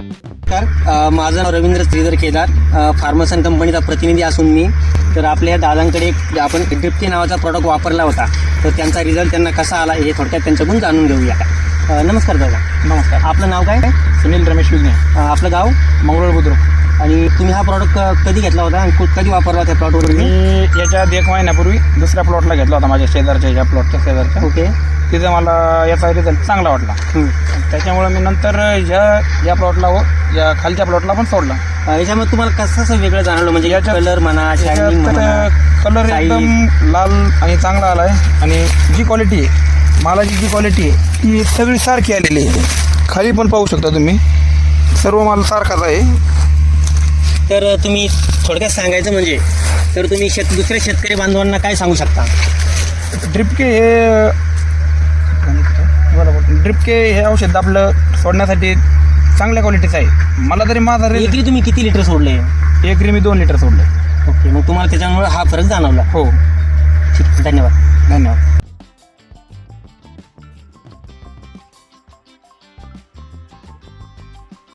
नमस्कार. माझं नाव रवींद्र श्रीधर केदार. फार्मसन कंपनीचा प्रतिनिधी असून मी. तर आपल्या दादांकडे एक आपण ड्रिप्टी नावाचा प्रॉडक्ट वापरला होता. तर त्यांचा रिझल्ट त्यांना कसा आला हे थोडक्यात त्यांच्याकडून जाणून घेऊया. नमस्कार दादा. नमस्कार. आपलं नाव काय? सुनील रमेश विघ्ने. आपलं गाव? मंगळूर बुद्रुक आणि तुम्ही हा प्रॉडक्ट कधी घेतला होता आणि कधी वापरला होता प्लॉटवर मी याच्या एक महिन्यापूर्वी दुसऱ्या प्लॉटला घेतला होता माझ्या शेजारच्या ह्या प्लॉटच्या शेजारच्या. ओके. तिथं मला याचा रिझल्ट चांगला वाटला. हं. त्याच्यामुळे मी नंतर ह्या या प्लॉटला या खालच्या प्लॉटला पण सोडला. याच्यामध्ये तुम्हाला कसं असं वेगळं जाणवलं? म्हणजे याच्यात- कलर म्हणा कलर. एकदम लाल आणि चांगला आला आहे आणि जी क्वालिटी आहे मालाची जी क्वालिटी आहे ती सगळी सारखी आलेली आहे. खाली पण पाहू शकता तुम्ही. सर्व माल सारखाच आहे. तर तुम्ही थोडक्यात सांगायचं म्हणजे तर तुम्ही शेत दुसऱ्या शेतकरी बांधवांना काय सांगू शकता? ड्रिपके हे ड्रिपके हे औषध आपलं सोडण्यासाठी चांगल्या क्वालिटीचं आहे. मला तरी माझा रे एकरी तुम्ही किती लिटर सोडले? एक मी दोन लिटर सोडले. ओके मग तुम्हाला त्याच्यामुळे हा फरक जाणवला. हो. ठीक धन्यवाद. धन्यवाद.